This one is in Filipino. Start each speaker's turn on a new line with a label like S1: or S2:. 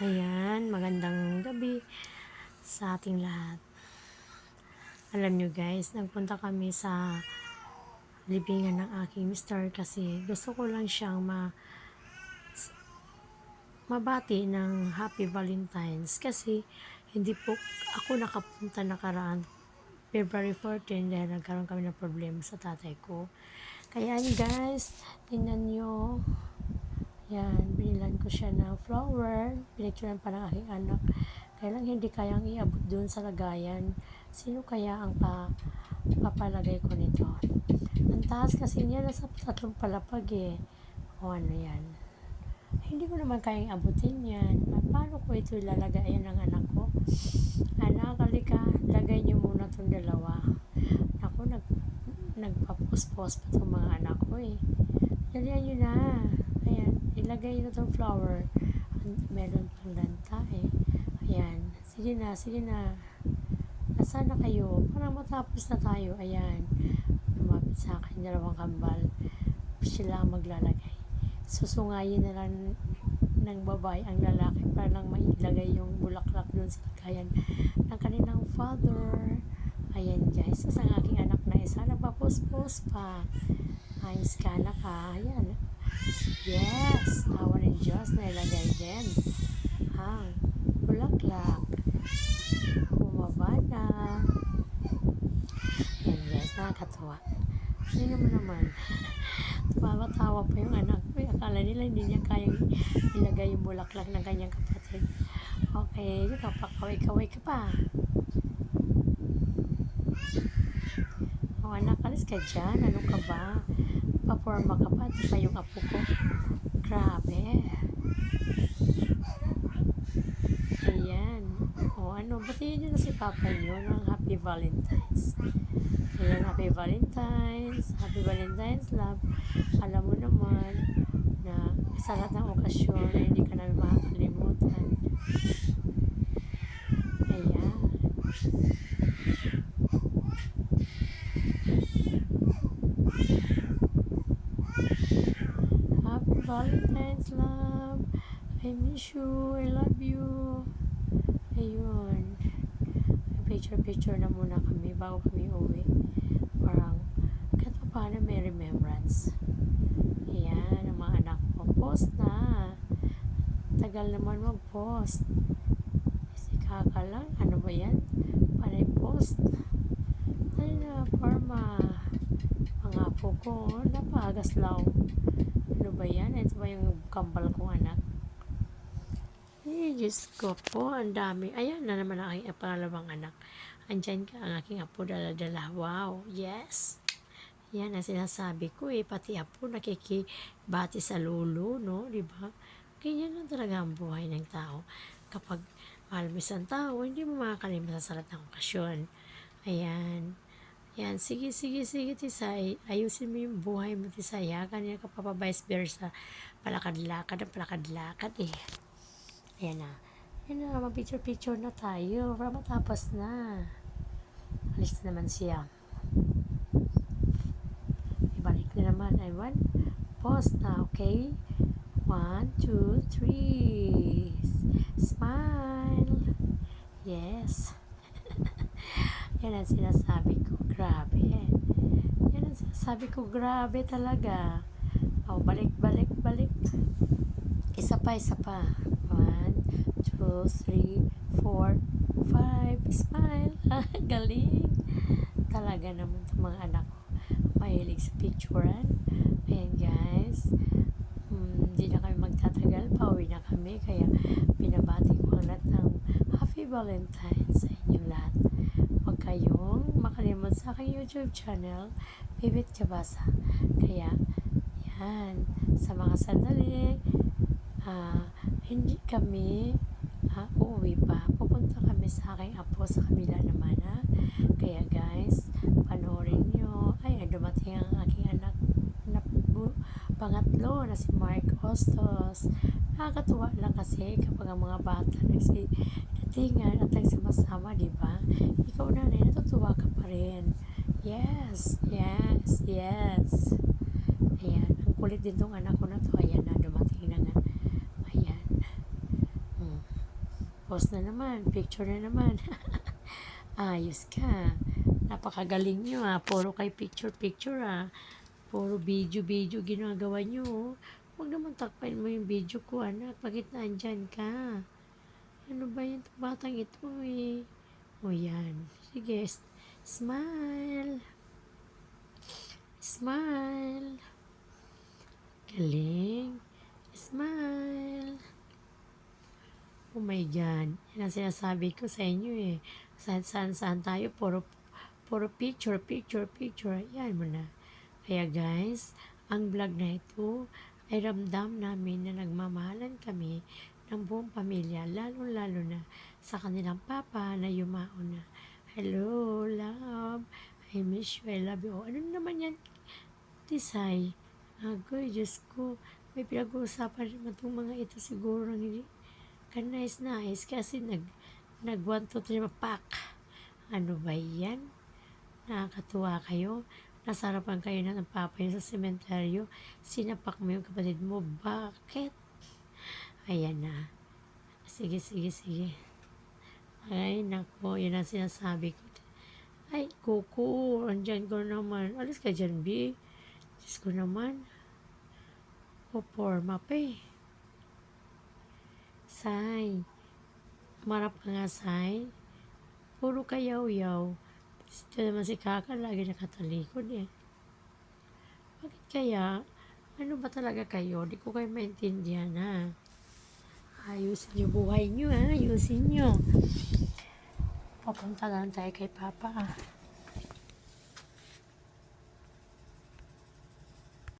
S1: Ayan, magandang gabi sa ating lahat. Alam nyo guys, nagpunta kami sa libingan ng aking mister kasi gusto ko lang siyang ma mabati ng Happy Valentine's kasi hindi po ako nakapunta nakaraan February 14 dahil nagkaroon kami ng problema sa tatay ko. Kaya guys, tingnan nyo, yan, binilan ko siya ng flower. Pinicturean pa ng aking anak. Kaya lang hindi kayang iabot doon sa lagayan. Sino kaya ang pa, papalagay ko nito? Ang taas kasi niya, nasa tatlong palapag eh. O ano yan. Hindi ko naman kayang abutin yan. Paano ko ito ilalagay ng anak ko? Anak, halika, lagay niyo muna itong dalawa. Ako, nag, nagpapospos pa itong mga anak ko eh. Dalihan nyo na. Ilagay nyo itong flower. Meron pang lanta eh. Ayan, sige na, sige na. Nasaan na kayo? Parang matapos na tayo. Ayan, lumapit sa akin dalawang kambal. Sila maglalagay. Susungayin na lang ng babae ang lalaki para lang mailagay yung bulaklak doon sa lagayan ng kanilang father. Ayan guys, ang aking anak na isa nagpapospos pa. Ayos ka na ka. Ayan. Yes, awa ng Diyos na ilagay din. Ang bulaklak. Bumaba na. Ayan guys, nakakatuwa. Hindi mo naman. Tumatawa pa yung anak ko. Akala nila hindi niya kayang ilagay yung bulaklak ng kanyang kapatid. Okay, kapakaway-kaway ka pa. O anak, alis ka dyan. Ano ka ba? Paporma ka pa. Di ba yung apo ko? Grabe. Ayan. O ano, batiin niyo na si Papa niyo ng Happy Valentine's. Ayan, Happy Valentine's. Happy Valentine's, love. Alam mo naman na sa lahat ng okasyon na hindi ka namin makakalimutan. Ayan. Happy Valentine's, love. I miss you. I love you. Ayun. Picture-picture na muna kami bago kami uwi. Parang, pa paano may remembrance. Ayan, ang mga anak ko. Post na. Tagal naman mag-post. Si Kaka lang. Ano ba yan? Panay post. Ay na, forma. Mga apo ko, napagas lang. Ano ba yan? Ito ba yung kambal kong anak? Eh, Diyos ko po, ang dami. Ayan na naman ang aking pangalawang anak. Andyan ka, ang aking apo dala-dala. Wow, yes. Yan ang sinasabi ko eh. Pati apo nakikibati sa lolo, no? Di ba? Ganyan lang talaga ang buhay ng tao. Kapag mahal mo isang tao, hindi mo makakalimutan sa lahat ng okasyon. Ayan. Yan, sige, sige, sige, Tisay. Ayusin mo yung buhay mo, Tisay. Ha? Ganyan ka pa vice versa. Palakad-lakad ang palakad-lakad eh. Ayan na. Ayan na, mag-picture-picture na tayo. Para matapos na. Alis na naman siya. Ibalik na naman. Ay, one. Pause na, okay? One, two, three. Smile. Yes. Yan ang sinasabi ko. Grabe. Yan ang sinasabi ko. Grabe talaga. O, balik, balik, balik. Isa pa, isa pa. One, two, three, four, five. Smile. Galing. Talaga naman itong mga anak ko. Mahilig sa picturean. Ayan guys. Hmm, Hindi na kami magtatagal. Pauwi na kami. Kaya binabati ko ang lahat ng Happy Valentine's sa inyong lahat. Makalimot sa aking YouTube channel, Bibit Kabasa. Kaya, yan. Sa mga sandali, ah, hindi kami ah, uuwi pa. Pupunta kami sa aking apo sa kabila naman ha. Kaya guys, panoorin nyo. Ay, dumating ang aking anak na pangatlo na si Mark Ostos. Nakakatuwa lang kasi kapag ang mga bata nagsidatingan at nagsama-sama, di ba? Ikaw nanay, natutuwa ka pa rin. Yes, yes, yes. Ayan, ang kulit din tong anak ko na to. Ayan na, dumating na nga. Ayan. Hmm. Post na naman. Picture na naman. Ayos ka. Napakagaling nyo ah. Puro kay picture-picture ah. Puro video-video ginagawa nyo. oh. Huwag naman takpan mo yung video ko anak. Bakit nandyan ka? Ano ba yung batang ito eh? O yan. Sige. Smile. Smile. Galing. Smile. Oh my God. Yan ang sinasabi ko sa inyo eh. Saan, saan, saan tayo. Puro, puro picture, picture, picture. Yan mo na. Kaya guys, ang vlog na ito ay ramdam namin na nagmamahalan kami ng buong pamilya, lalo-lalo na sa kanilang papa na yumao na. Hello, love. I miss you. I love you. Ano naman yan? Tisay. Agoy, Diyos ko. May pinag-uusapan naman itong mga ito siguro ng hindi kanais nice kasi nag nag one two three pak ano ba yan nakakatuwa kayo nasarapan kayo na ng papa sa sementeryo sinapak mo yung kapatid mo bakit ayan na sige sige sige ay nako yun ang sinasabi ko ay kuku andyan ko naman alis ka dyan B Diyos ko naman Poporma pa eh Say, marap ka nga, Say. Puro ka yaw-yaw. Ito naman si Kaka, lagi nakatalikod eh. Bakit kaya? Ano ba talaga kayo? Di ko kayo maintindihan, ha? Ayusin niyo buhay niyo, ha? Ayusin niyo. Papunta lang tayo kay Papa, ah.